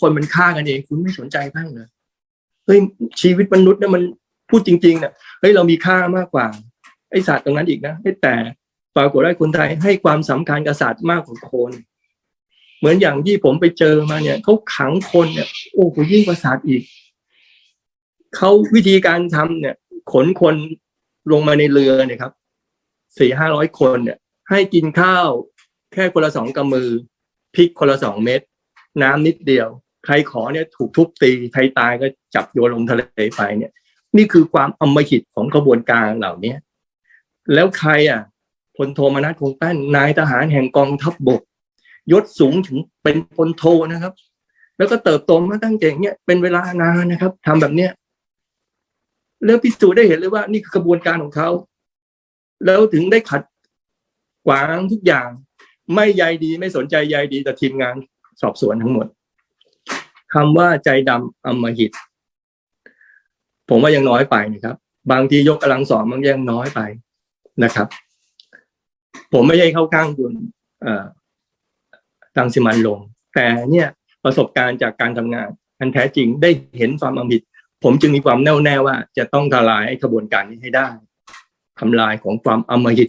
คนมันฆ่ากันเอง คุณไม่สนใจบ้างเหรอเฮ้ยชีวิตมนุษย์เนี่ยมันพูดจริงๆเนี่ยเฮ้ยเรามีค่ามากกว่าไอสัตว์ตรงนั้นอีกนะแต่ปรากฏว่าคนไทยให้ความสำคัญกับสัตว์มากกว่าคน เหมือนอย่างที่ผมไปเจอมาเนี่ยเขาขังคนเนี่ย โอ้โหยิ่งกว่าสัตว์อีกเขาวิธีการทำเนี่ย ขนคนลงมาในเรือเนี่ยครับสี่ห้าร้อยคนเนี่ย ให้กินข้าวแค่คนละสองกำมือพริกคนละสองเม็ด น้ำนิดเดียว ใครขอเนี่ยถูกทุบตีใครตายก็จับโยนลงทะเลไปเนี่ย นี่คือความอำมหิตของกระบวนการเหล่าเนี้ยแล้วใครอะพลโทมนัสคงแป้นนายทหารแห่งกองทัพบบก ยศสูงถึงเป็นพลโทนะครับ แล้วก็เติบโตมาตั้งแต่เนี้ยเป็นเวลานานนะครับทำแบบเนี้ยเรื่องพิสูจน์ได้เห็นเลยว่านี่คือกระบวนการของเขา แล้วถึงได้ขัดขวางทุกอย่าง ไม่ใยดีไม่สนใจใยดีแต่ทีมงาน สอบสวนทั้งหมดคำว่าใจดำอมหิต ผมว่ายังน้อยไปนะครับ บางทียกกำลังสองมันยังน้อยไปนะครับ ผมไม่ใช่เข้าข้างคุณตังสิมันลง แต่เนี่ยประสบการณ์จากการทำงาน อันแท้จริงได้เห็นความอมหิต ผมจึงมีความแน่วแน่ว่าจะต้องทลายไอ้ขบวนการนี้ให้ได้ทำลายของความอมหิต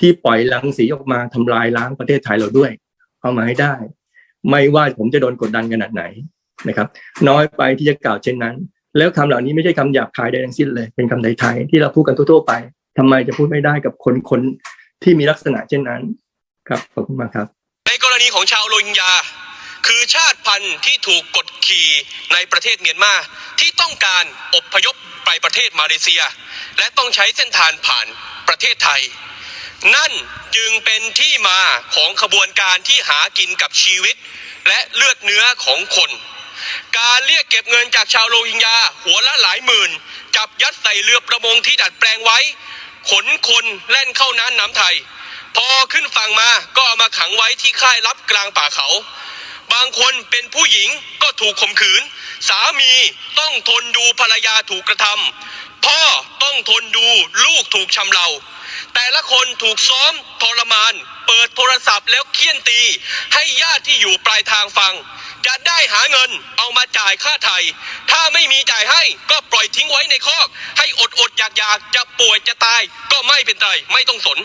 ที่ปล่อยรังสีออกมาทำลายล้างประเทศไทยเราด้วย เอามาให้ได้ ไม่ว่าผมจะโดนกดดันขนาดไหนนะครับ น้อยไปที่จะกล่าวเช่นนั้น แล้วคำเหล่านี้ไม่ใช่คำหยาบคายใดทั้งสิ้นเลย เป็นคำไทยๆที่เราพูดกันทั่วๆไปทำไมจะพูดไม่ได้กับคนคนที่มีลักษณะเช่นนั้นครับขอบคุณมากครับ ในกรณีของชาวโรฮิงญาคือชาติพันธุ์ที่ถูกกดขี่ในประเทศเมียนมาที่ต้องการอบพยพไปประเทศมาเลเซีย และต้องใช้เส้นทางผ่านประเทศไทย นั่นจึงเป็นที่มาของขบวนการที่หากินกับชีวิต และเลือดเนื้อของคน การเรียกเก็บเงินจากชาวโรฮิงญาหัวละหลายหมื่น จับยัดใส่เรือประมงที่ดัดแปลงไว้ ขนคนแล่นเข้าน้ำน้ำไทย พอขึ้นฝั่งมาก็เอามาขังไว้ที่ค่ายลับกลางป่าเขา บางคนเป็นผู้หญิงก็ถูกข่มขืน สามีต้องทนดูภรรยาถูกกระทำพ่อต้องทนดูลูกถูกชำเรา แต่ละคนถูกซ้อมทรมาน เปิดโทรศัพท์แล้วเคี่ยนตี ให้ญาติที่อยู่ปลายทางฟัง จะได้หาเงินเอามาจ่ายค่าไถ่ถ้าไม่มีจ่ายให้ก็ปล่อยทิ้งไว้ในคอก ให้อดอดอยากอยากจะป่วยจะตายก็ไม่เป็นไรไม่ต้องสน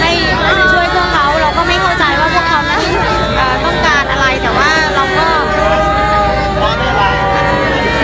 ให้